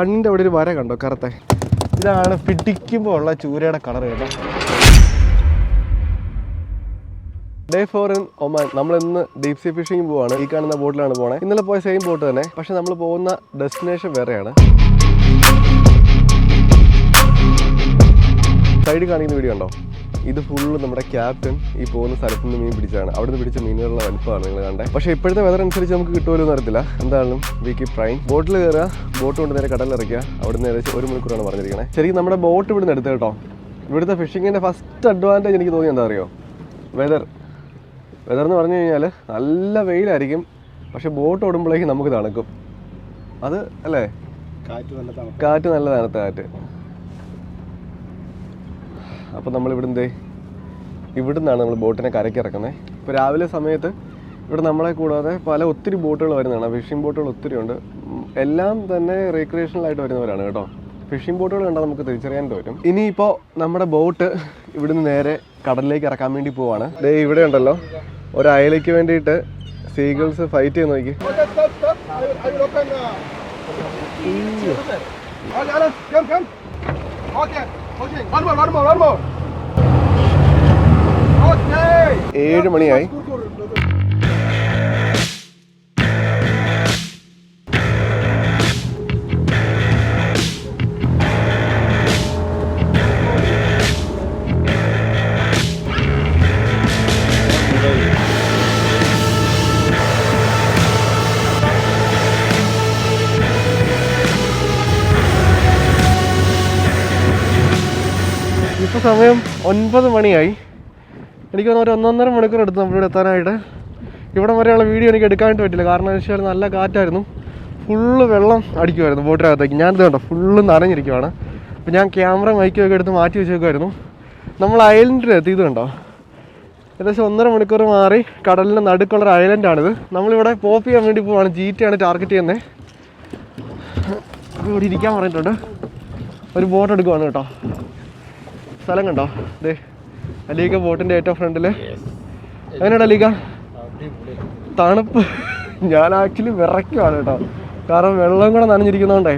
കണ്ണിന്റെ അവിടെ ഒരു വര കണ്ടോ? കറുത്തെ. ഇതാണ് പിടിക്കുമ്പോൾ ഉള്ള ചൂരയുടെ കളർ കേട്ടോ. ഡേ ഫോർ ഇൻ ഒമാൻ നമ്മൾ ഇന്ന് ഡീപ് സീ ഫിഷിംഗ് പോവാണ്. ഈ കാണുന്ന ബോട്ടിലാണ് പോണേ. ഇന്നലെ പോയ സെയിം ബോട്ട് തന്നെ. പക്ഷെ നമ്മൾ പോകുന്ന ഡെസ്റ്റിനേഷൻ വേറെയാണ്. സൈഡ് കാണിക്കുന്ന വീഡിയോ ഉണ്ടോ ഇത് ഫുള്ള് നമ്മുടെ ക്യാപ്റ്റൻ ഈ പോകുന്ന സ്ഥലത്ത് നിന്ന് മീൻ പിടിച്ചാണ് അവിടെ നിന്ന് പിടിച്ച മീനുകളുടെ വലുപ്പമാണ് നിങ്ങൾ കണ്ടത് പക്ഷേ ഇപ്പോഴത്തെ വെതർ അനുസരിച്ച് നമുക്ക് കിട്ടുമല്ലോ എന്ന് അറിയത്തില്ല. എന്തായാലും വി കീപ് ട്രൈൻ ബോട്ടിൽ കയറുക ബോട്ട് കൊണ്ട് നേരെ കടലിറക്കുക അവിടെ നിന്ന് ഏകദേശം ഒരു മണിക്കൂറാണ് പറഞ്ഞിരിക്കണേ. ശരിക്കും നമ്മുടെ ബോട്ട് ഇവിടുന്ന് എടുത്ത് കേട്ടോ. ഇവിടുത്തെ ഫിഷിങ്ങിന്റെ ഫസ്റ്റ് അഡ്വാന്റേജ് എനിക്ക് തോന്നി എന്താ അറിയോ വെതർ വെതർ എന്ന് പറഞ്ഞു കഴിഞ്ഞാൽ നല്ല വെയിലായിരിക്കും പക്ഷേ ബോട്ട് ഓടുമ്പോഴേക്കും നമുക്ക് തണുക്കും. അത് അല്ലേ? കാറ്റ് നല്ല കാറ്റ് നല്ല തണുത്ത കാറ്റ്. അപ്പോൾ നമ്മൾ എന്തേ ഇവിടുന്നാണ് നമ്മൾ ബോട്ടിനെ കരയ്ക്ക് ഇറക്കുന്നത് ഇപ്പോൾ രാവിലെ സമയത്ത് ഇവിടെ നമ്മളെ കൂടാതെ പല ഒത്തിരി ബോട്ടുകൾ വരുന്നതാണ്. ഫിഷിംഗ് ബോട്ടുകൾ ഒത്തിരി ഉണ്ട്. എല്ലാം തന്നെ റീക്രിയേഷണൽ ആയിട്ട് വരുന്നവരാണ് കേട്ടോ. ഫിഷിംഗ് ബോട്ടുകൾ കണ്ടാൽ നമുക്ക് തിരിച്ചറിയാൻ പറ്റും. ഇനിയിപ്പോൾ നമ്മുടെ ബോട്ട് ഇവിടുന്ന് നേരെ കടലിലേക്ക് ഇറക്കാൻ വേണ്ടി പോവാണ്. ദേ ഇവിടെ ഉണ്ടല്ലോ. ഒരു അയലയ്ക്ക് വേണ്ടിയിട്ട് സീഗിൾസ് ഫൈറ്റ് ചെയ്ത് നോക്കി. Come, come. ഏഴ് മണിയായി. ഒൻപത് മണിയായി. എനിക്ക് തോന്നുന്നു ഒരു ഒന്നൊന്നര മണിക്കൂർ എടുത്തു നമ്മളിവിടെ എത്താനായിട്ട്. ഇവിടെ വരെയുള്ള വീഡിയോ എനിക്ക് എടുക്കാനായിട്ട് പറ്റില്ല. കാരണം എന്ന് വെച്ചാൽ നല്ല കാറ്റായിരുന്നു. ഫുള്ള് വെള്ളം അടിക്കുമായിരുന്നു ബോട്ടിനകത്തേക്ക്. ഞാനിത് കണ്ടോ ഫുള്ള് നനഞ്ഞിരിക്കുവാണ്. അപ്പോൾ ഞാൻ ക്യാമറ മൈക്കൊക്കെ എടുത്ത് മാറ്റി വെച്ചേക്കുമായിരുന്നു നമ്മൾ ഐലൻഡിൽ എത്തി ഇത് കണ്ടോ? ഏകദേശം ഒന്നര മണിക്കൂർ മാറി കടലിന്റെ നടുക്കുള്ള ഒരു ഐലൻഡാണിത്. നമ്മളിവിടെ പോപ്പ് ചെയ്യാൻ വേണ്ടി പോവാണ്. ജി ടി ആണ് ടാർഗറ്റ് ചെയ്യുന്നത് ഇവിടെ ഇരിക്കാൻ പറഞ്ഞിട്ടുണ്ട്. ഒരു ബോട്ട് എടുക്കുവാണ് കേട്ടോ. സ്ഥലം കണ്ടോ? അതെ അലീഗ ബോട്ടിന്റെ ഏറ്റവും ഫ്രണ്ടിൽ. എങ്ങനെയാണ് അലീഗ? തണുപ്പ്. ഞാൻ ആക്ച്വലി വിറയ്ക്കുവാണ് കേട്ടോ. കാരണം വെള്ളം കൂടെ നനഞ്ഞിരിക്കുന്നതുകൊണ്ടേ.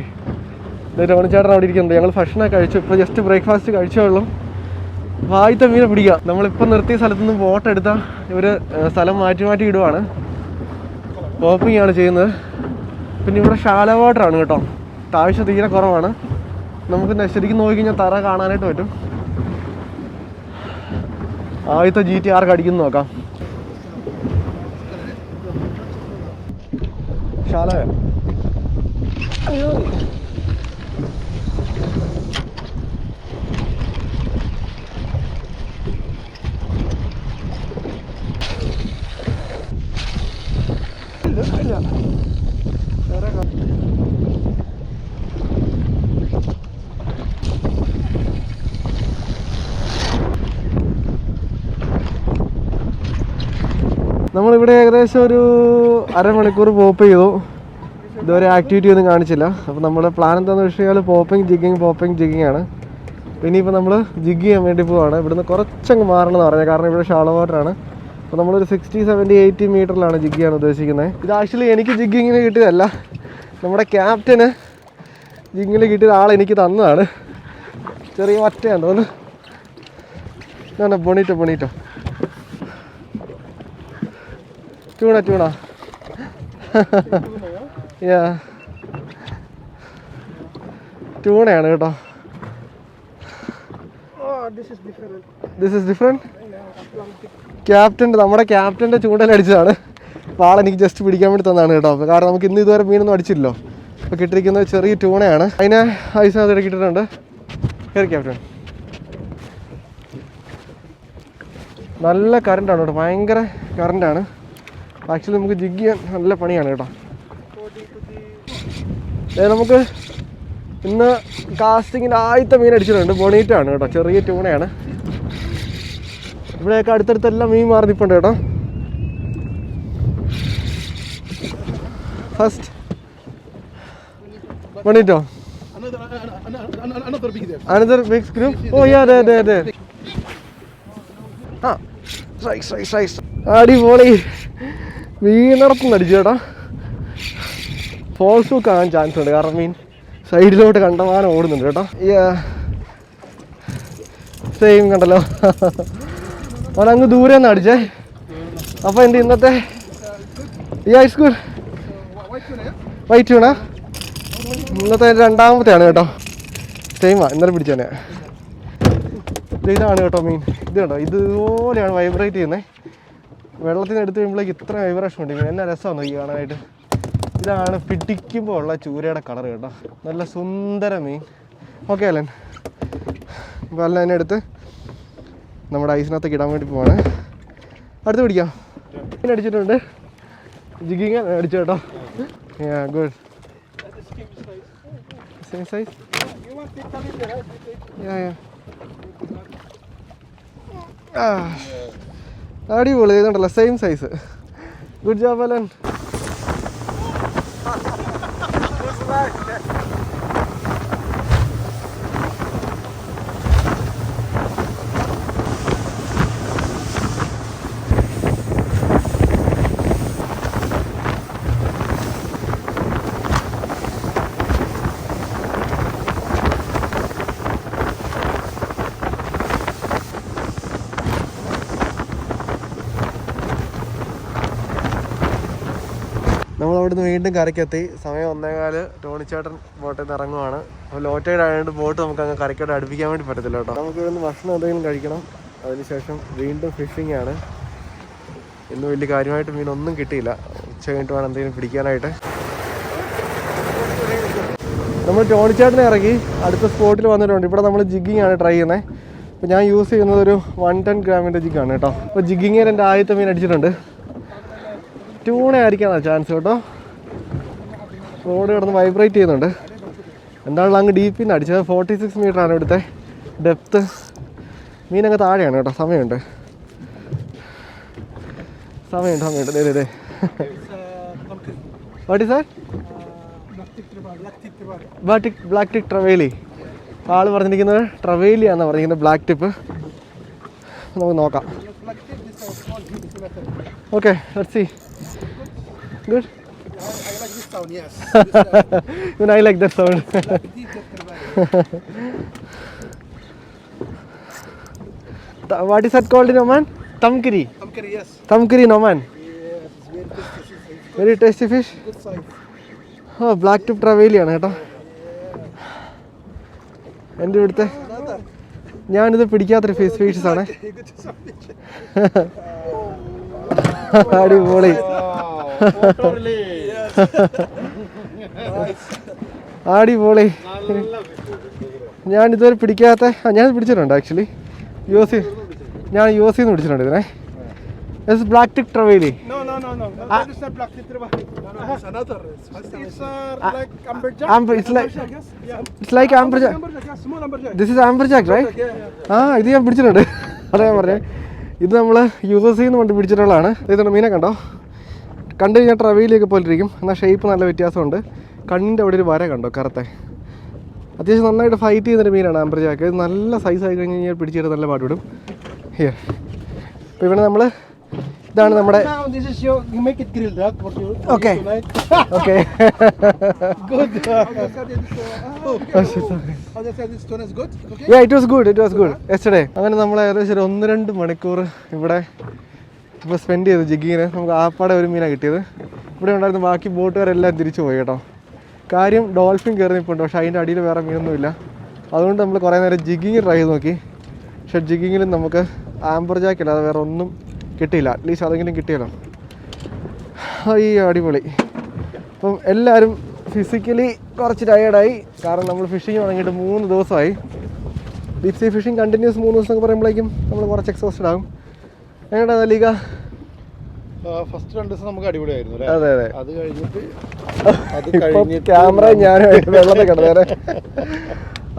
രമണിച്ചേട്ടൻ അവിടെ ഇരിക്കുന്നുണ്ട്. ഞങ്ങൾ ഭക്ഷണം കഴിച്ചു. ഇപ്പോൾ ജസ്റ്റ് ബ്രേക്ക്ഫാസ്റ്റ് കഴിച്ചുള്ളൂ വായിത്ത മീനെ പിടിക്കാം. നമ്മളിപ്പോൾ നിർത്തിയ സ്ഥലത്ത് നിന്ന് ബോട്ട് എടുത്താൽ ഇവർ സ്ഥലം മാറ്റി മാറ്റി ഇടുവാണ്. ഓപ്പിംഗ് ആണ് ചെയ്യുന്നത്. പിന്നെ ഇവിടെ ഷാല വാട്ടറാണ് കേട്ടോ. താഴ്ച തീരെ കുറവാണ്. നമുക്ക് ശരിക്കും നോക്കി കഴിഞ്ഞാൽ തറ കാണാനായിട്ട് പറ്റും. ആദ്യത്തെ ജി ടി ആർക്ക് അടിക്കുന്നു നോക്കാം. ശാല നമ്മളിവിടെ ഏകദേശം ഒരു അരമണിക്കൂർ പോപ്പ് ചെയ്തു. ഇതുവരെ ആക്ടിവിറ്റി ഒന്നും കാണിച്ചില്ല. അപ്പോൾ നമ്മുടെ പ്ലാൻ എന്താണെന്ന് വെച്ച് കഴിഞ്ഞാൽ പോപ്പിംഗ് ജിഗിങ് പോപ്പിംഗ് ജിഗിങ് ആണ്. പിന്നെ ഇപ്പോൾ നമ്മൾ ജിഗ് ചെയ്യാൻ വേണ്ടി പോവാണ്. ഇവിടുന്ന് കുറച്ചങ്ങ് മാറണം എന്ന് പറഞ്ഞത് കാരണം ഇവിടെ ഷാളോ വാട്ടറാണ് അപ്പോൾ നമ്മളൊരു സിക്സ്റ്റി സെവന്റി എയ്റ്റി മീറ്ററിലാണ് ജിഗ് ചെയ്യാൻ ഉദ്ദേശിക്കുന്നത് ഇത് ആക്ച്വലി എനിക്ക് ജിഗിങ്ങിന് കിട്ടിയതല്ല. നമ്മുടെ ക്യാപ്റ്റന് ജിങ്ങിൽ കിട്ടിയ ആൾ എനിക്ക് തന്നതാണ്. ചെറിയ ഒറ്റയാണ് തോന്നുന്നു. ബൊണീറ്റോ ബൊണീറ്റോ ട്യൂണ ട്യൂണ യാ ട്യൂണയാണ് കേട്ടോ. ദിസ് ഇസ് ഡിഫറെന്റ് ക്യാപ്റ്റന്റെ നമ്മുടെ ക്യാപ്റ്റന്റെ ചൂണ്ടലടിച്ചതാണ് വാള എനിക്ക് ജസ്റ്റ് പിടിക്കാൻ വേണ്ടി തന്നാണ് കേട്ടോ. അപ്പോൾ കാരണം നമുക്ക് ഇന്ന് ഇതുവരെ മീനൊന്നും അടിച്ചില്ലല്ലോ. അപ്പോൾ കിട്ടിയിരിക്കുന്ന ചെറിയ ട്യൂണയാണ് അതിനെ ഐസിനകത്ത് ഇടക്കിട്ടിട്ടുണ്ട് കയറി ക്യാപ്റ്റൻ. നല്ല കറണ്ടാണ് കേട്ടോ. ഭയങ്കര കറണ്ടാണ് ആക്ച്വലി നമുക്ക് ജിഗ് ചെയ്യാൻ നല്ല പണിയാണ് കേട്ടോ. നമുക്ക് ഇന്ന് കാസ്റ്റിങ്ങിന്റെ ആദ്യത്തെ മീൻ അടിച്ചിട്ടുണ്ട്. ബൊണീറ്റാണ് കേട്ടോ. ചെറിയ ട്യൂണയാണ് ഇവിടെയൊക്കെ അടുത്തടുത്തെല്ലാം മീൻ മാറി കേട്ടോ. ഫസ്റ്റ് ബൊണീറ്റോ. അനദർ ഓ യാ അടിപൊളി വീണടത്തുനിന്ന് അടിച്ചു ചേട്ടാ ഫോൾസ് ഹുക്ക് ആകാൻ ചാൻസ് ഉണ്ട്. കാരണം മീൻ സൈഡിലോട്ട് കണ്ടമാനം ഓടുന്നുണ്ട് കേട്ടോ. സെയിം കണ്ടല്ലോ. അവൻ അങ്ങ് ദൂരെ നിന്ന് അടിച്ചേ. അപ്പോൾ എന്റെ ഇന്നത്തെ ഈ ഹൈസ്കൂൾ വൈറ്റ് ട്യൂണാ ഇന്നത്തെ രണ്ടാമത്തെയാണ് കേട്ടോ. സെയിമാ ഇന്നലെ പിടിച്ചേ ഇത് ഇതാണ് കേട്ടോ മീൻ. ഇത് കേട്ടോ ഇതുപോലെയാണ് വൈബ്രേറ്റ് ചെയ്യുന്നത് വെള്ളത്തിൽ നിന്ന് എടുത്ത് കഴിയുമ്പോഴേക്ക് ഇത്ര വൈബ്രേഷൻ ഉണ്ട്. എന്നാ രസമാണ് നോക്കി കാണാനായിട്ട്. ഇതാണ് പിടിക്കുമ്പോൾ ഉള്ള ചൂരയുടെ കളർ കേട്ടോ. നല്ല സുന്ദര മീൻ. ഓക്കെ അല്ലേ അപ്പോൾ അല്ല എന്നെ എടുത്ത് നമ്മുടെ ഐസിനകത്തേക്ക് ഇടാൻ വേണ്ടി പോവാണ്. അടുത്ത് പിടിക്കാം. മീൻ അടിച്ചിട്ടുണ്ട്. ജിഗിങ് അടിച്ചു കേട്ടോ. Good same size yeah yeah ah അടിപൊളി ഇതുണ്ടല്ലോ same size good job Alan. അവിടുന്ന് വീണ്ടും കരയ്ക്കെത്തി. സമയം ഒന്നേകാൽ. ടോണിച്ചേട്ടൻ ബോട്ടിൽ നിന്ന് ഇറങ്ങുവാണ്. അപ്പോൾ ലോ ടൈഡ് ആയതുകൊണ്ട് ബോട്ട് നമുക്ക് അങ്ങ് കരയ്ക്കോട്ട് അടുപ്പിക്കാൻ വേണ്ടി പറ്റത്തില്ല കേട്ടോ. നമുക്ക് ഇവിടുന്ന് ഭക്ഷണം എന്തെങ്കിലും കഴിക്കണം. അതിനുശേഷം വീണ്ടും ഫിഷിംഗ് ആണ്. ഇന്ന് വലിയ കാര്യമായിട്ട് മീനൊന്നും കിട്ടിയില്ല. ഉച്ച കഴിഞ്ഞിട്ട് വേണം എന്തെങ്കിലും പിടിക്കാനായിട്ട്. നമ്മൾ ടോണിച്ചേട്ടനെ ഇറങ്ങി അടുത്ത സ്പോട്ടിൽ വന്നിട്ടുണ്ട്. ഇവിടെ നമ്മൾ ജിഗിങ് ആണ് ട്രൈ ചെയ്യുന്നത് അപ്പോൾ ഞാൻ യൂസ് ചെയ്യുന്നത് ഒരു വൺ ടെൻ ഗ്രാമിന്റെ ജിഗ്ഗാണ് കേട്ടോ. അപ്പോൾ ജിഗിങ്ങിൽ എന്റെ ആദ്യത്തെ മീൻ അടിച്ചിട്ടുണ്ട്. ട്യൂണ ആയിരിക്കാനാണ് ചാൻസ് കേട്ടോ. റോഡ് കിടന്ന് വൈബ്രേറ്റ് ചെയ്യുന്നുണ്ട്. എന്താണല്ലോ അങ്ങ് ഡീപ്പിൽ നിന്ന് അടിച്ചത്. ഫോർട്ടി സിക്സ് മീറ്ററാണ് ഇവിടുത്തെ ഡെപ്ത്ത് മീൻ അങ്ങ് താഴെയാണ് കേട്ടോ. സമയമുണ്ട്. സമയമുണ്ട് സമയമുണ്ട്. അതെ അതെ വാട്ടി sir black black tip trevally ആൾ പറഞ്ഞിരിക്കുന്നത് ട്രവേലി ആണെന്ന് പറഞ്ഞിരിക്കുന്നത് ബ്ലാക്ക് ടിപ്പ് നമുക്ക് നോക്കാം. Okay let see good sound, yes. Even I like that sound. What is that called in Oman? Tamkiri. Tamkiri, yes. Tamkiri in Oman. Yes, very tasty fish, Very tasty fish. good size. Oh, black tip ട്രവേലിയാണ് കേട്ടോ എന്റെ ഇവിടുത്തെ ഞാനിത് പിടിക്കാത്തൊരു face fishes ആണ് അടിപൊളി അടിപൊളി ഞാൻ ഇതുവരെ പിടിക്കാത്ത ഞാൻ പിടിച്ചിട്ടുണ്ട് ആക്ച്വലി യു എസ് ഞാൻ യു എസ് നിന്ന് പിടിച്ചിട്ടുണ്ട് ഇതിനെ black tip trevally No, no, no, no. no that is not black titraba. No, no, it's another. It's, it's uh, like amberjack. amber- it's like- Amberjack, yes. Yeah. it's like amberjack Amberjack, yeah, small amberjack. This is amberjack, right? Yeah, yeah. ആ ഇത് ഞാൻ പിടിച്ചിട്ടുണ്ട് അതാ ഞാൻ പറഞ്ഞേ ഇത് നമ്മൾ U S സിന്ന് കൊണ്ട് പിടിച്ചിട്ടുള്ളതാണ് ഇതുണ്ട് മീനെ കണ്ടോ കണ്ടു കഴിഞ്ഞാൽ ട്രവയിലൊക്കെ പോലിരിക്കും. എന്നാൽ ഷേപ്പ് നല്ല വ്യത്യാസമുണ്ട്. കണ്ണിന്റെ അവിടെ ഒരു വര കണ്ടോ? കറുത്തെ. അത്യാവശ്യം നന്നായിട്ട് ഫൈറ്റ് ചെയ്യുന്നൊരു മീനാണ് ആംബ്രജാക്ക് ഇത് നല്ല സൈസ് ആയി കഴിഞ്ഞ് കഴിഞ്ഞാൽ പിടിച്ചിട്ട് നല്ല പാടുവിടും ഹിയർ അപ്പോൾ ഇവിടെ നമ്മൾ ഇതാണ് നമ്മുടെ okay. Okay it was good it was good yesterday അങ്ങനെ നമ്മൾ ഏകദേശം ഒരു ഒന്ന് രണ്ട് മണിക്കൂർ ഇവിടെ ഇപ്പോൾ സ്പെൻഡ് ചെയ്തു ജിഗിങ്ങിന് നമുക്ക് ആപ്പാടെ ഒരു മീനാണ് കിട്ടിയത്. ഇവിടെ ഉണ്ടായിരുന്ന ബാക്കി ബോട്ടുകാരെല്ലാം തിരിച്ചു പോയി കേട്ടോ. കാര്യം ഡോൾഫിൻ കയറി നിൽപ്പുണ്ട് പക്ഷേ അതിന്റെ അടിയിൽ വേറെ മീനൊന്നുമില്ല. അതുകൊണ്ട് നമ്മൾ കുറേ നേരം ജിഗിങ് ട്രൈ ചെയ്ത് നോക്കി. പക്ഷേ ജിഗിങ്ങിലും നമുക്ക് ആംബർ ജാക്ക് അല്ലാതെ വേറെ ഒന്നും കിട്ടിയില്ല. അറ്റ്ലീസ്റ്റ് അതെങ്കിലും കിട്ടിയല്ലോ. അയ്യോ അടിപൊളി. അപ്പം എല്ലാവരും ഫിസിക്കലി കുറച്ച് ടയേർഡായി കാരണം നമ്മൾ ഫിഷിങ് തുടങ്ങിയിട്ട് മൂന്ന് ദിവസമായി. ഡീപ് സീ ഫിഷിംഗ് കണ്ടിന്യൂസ് മൂന്ന് ദിവസം പറയുമ്പോഴേക്കും നമ്മൾ കുറച്ച് എക്സോസ്റ്റഡ് ആകും. എങ്ങനെയാ ലീഗ? ഫസ്റ്റ് രണ്ട് ദിവസം നമുക്ക് അടിപൊളിയായിരുന്നു അല്ലേ? അതെ അതെ. അത് കഴിഞ്ഞിട്ട് അത് കഴിഞ്ഞിട്ട് ക്യാമറ ഞാനുമായിട്ട് വെള്ളത്തിൽ കിടന്നേരെ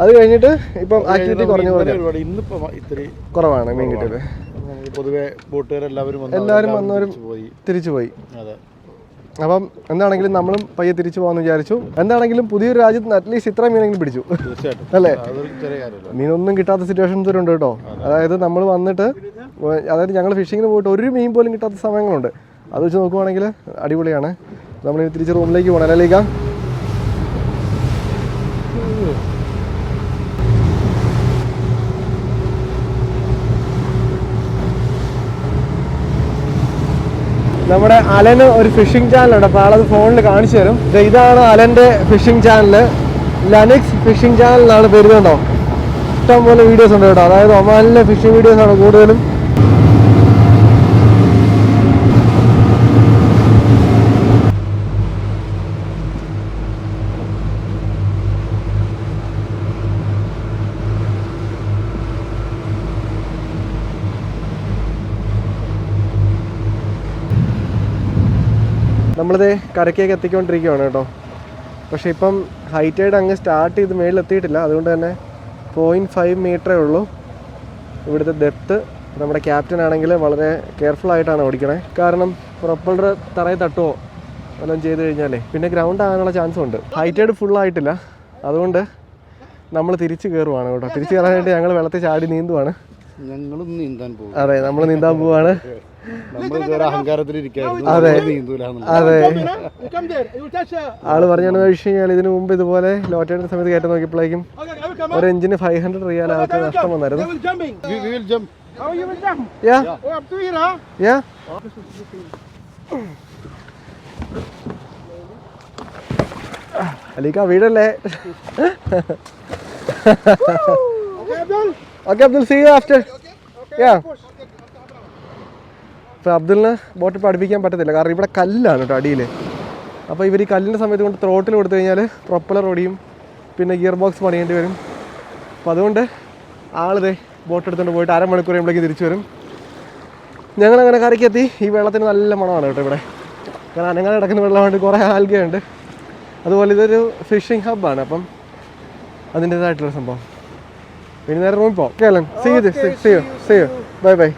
അത് കഴിഞ്ഞിട്ട് ഇപ്പം ആക്ടിവിറ്റി കുറഞ്ഞു കുറഞ്ഞു ഒരുപാട് ഇന്നിപ്പോ ഇത്തിരി കുറവാണ് മീൻ കിട്ടിയത്. പൊതുവെ ബോട്ടുകാരെല്ലാവരും എല്ലാവരും വന്നവരും തിരിച്ചു പോയി തിരിച്ചു പോയി അതെ. അപ്പം എന്താണെങ്കിലും നമ്മളും പയ്യെ തിരിച്ചു പോകാന്ന് വിചാരിച്ചു. എന്താണെങ്കിലും പുതിയൊരു രാജ്യത്ത് അറ്റ്ലീസ്റ്റ് ഇത്ര മീനെങ്കിലും പിടിച്ചു. അല്ലേ? മീനൊന്നും കിട്ടാത്ത സിറ്റുവേഷൻസ് ഉണ്ട് കേട്ടോ. അതായത് നമ്മൾ വന്നിട്ട് അതായത് ഞങ്ങൾ ഫിഷിങ്ങിന് പോയിട്ട് ഒരു മീൻ പോലും കിട്ടാത്ത സമയങ്ങളുണ്ട്. അത് വെച്ച് നോക്കുവാണെങ്കിൽ അടിപൊളിയാണ്. നമ്മൾ തിരിച്ച് റൂമിലേക്ക് പോകണം അല്ലേക്കാ നമ്മുടെ അലന് ഒരു ഫിഷിംഗ് ചാനലുണ്ട്. അപ്പോൾ ആളത് ഫോണിൽ കാണിച്ചു തരും. ഇതാണ് അലന്റെ ഫിഷിംഗ് ചാനൽ ലനിക്സ് ഫിഷിംഗ് ചാനൽ എന്നാണ് പേരുന്നുണ്ടോ ഇഷ്ടംപോലെ വീഡിയോസ് ഉണ്ട് കേട്ടോ. അതായത് ഒമാനിലെ ഫിഷിംഗ് വീഡിയോസാണ് കൂടുതലും. നമ്മളിത് കരക്കേക്ക് എത്തിക്കൊണ്ടിരിക്കുകയാണ് കേട്ടോ. പക്ഷേ ഇപ്പം ഹൈ ടൈഡ് അങ്ങ് സ്റ്റാർട്ട് ചെയ്ത് മേളിൽ എത്തിയിട്ടില്ല അതുകൊണ്ട് തന്നെ പോയിന്റ് ഫൈവ് മീറ്ററേ ഉള്ളൂ. ഇവിടുത്തെ ഡെപ്ത്ത് നമ്മുടെ ക്യാപ്റ്റൻ ആണെങ്കിൽ വളരെ കെയർഫുൾ ആയിട്ടാണ് ഓടിക്കണേ. കാരണം പ്രൊപ്പലർ തറയിൽ തട്ടുമോ വല്ലതും ചെയ്ത് കഴിഞ്ഞാലേ. പിന്നെ ഗ്രൗണ്ട് ആകാനുള്ള ചാൻസും ഉണ്ട്. ഹൈ ടൈഡ് ഫുൾ ആയിട്ടില്ല. അതുകൊണ്ട് നമ്മൾ തിരിച്ച് കയറുവാണ് കേട്ടോ. തിരിച്ച് കയറാനായിട്ട് ഞങ്ങൾ വെള്ളത്തിൽ ചാടി നീന്തുവാണ്. ഞങ്ങളും നീന്താൻ പോകും. അതെ നമ്മൾ നീന്താൻ പോവാണ്. ആൾ പറഞ്ഞാണ് വെച്ച് കഴിഞ്ഞാൽ ഇതിനു മുമ്പ് ഇതുപോലെ ലോറ്റയുടെ സമയത്ത് കയറ്റം നോക്കിയപ്പോഴേക്കും ഒരു. എഞ്ചിന് ഫൈവ് ഹൺഡ്രഡ് റിയാൽ ആൾക്ക് നഷ്ടം വന്നായിരുന്നു. Oh? യാ അലീക്ക വീടല്ലേ. Okay Abdul see after yeah ഇപ്പോൾ അബ്ദുലിന് ബോട്ട് പഠിപ്പിക്കാൻ പറ്റത്തില്ല. കാരണം ഇവിടെ കല്ലാണ് കേട്ടോ അടിയിൽ അപ്പോൾ ഇവർ ഈ കല്ലിന്റെ സമയത്ത് കൊണ്ട് ത്രോട്ടിൽ കൊടുത്തു കഴിഞ്ഞാൽ പ്രൊപ്പലർ ഓടിയും പിന്നെ ഗിയർ ബോക്സ് പണിയേണ്ടി വരും. അപ്പോൾ അതുകൊണ്ട് ആളിതേ ബോട്ട് എടുത്തുകൊണ്ട് പോയിട്ട് അരമണിക്കൂർ കഴിയുമ്പോഴേക്ക് തിരിച്ചു വരും. ഞങ്ങൾ ഞങ്ങളങ്ങനെ കരയ്ക്കെത്തി ഈ വെള്ളത്തിന് നല്ല മണമാണ് കേട്ടോ ഇവിടെ. കാരണം അനങ്ങനെ കിടക്കുന്ന വെള്ളമുണ്ട് കുറേ ആൽഗയുണ്ട്. അതുപോലെ ഇതൊരു ഫിഷിംഗ് ഹബ്ബാണ് അപ്പം അതിന്റേതായിട്ടുള്ള സംഭവം. പിന്നെ നേരെ റൂമിൽ പോകാം Keralam see see see bye bye.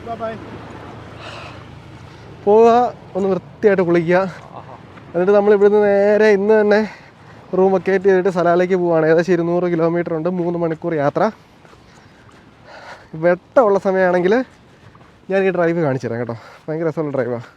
പോവുക ഒന്ന് വൃത്തിയായിട്ട് കുളിക്കുക. എന്നിട്ട് നമ്മൾ ഇവിടുന്ന് നേരെ ഇന്ന് തന്നെ റൂം ആയിട്ട് ചെയ്തിട്ട് സലാലേക്ക് പോവുകയാണ്. ഏകദേശം ഇരുന്നൂറ് കിലോമീറ്റർ ഉണ്ട് മൂന്ന് മണിക്കൂർ യാത്ര. വെട്ടമുള്ള സമയമാണെങ്കിൽ ഞാൻ ഈ ഡ്രൈവ് കാണിച്ചു തരാം കേട്ടോ. ഭയങ്കര രസമുള്ള ഡ്രൈവാണ്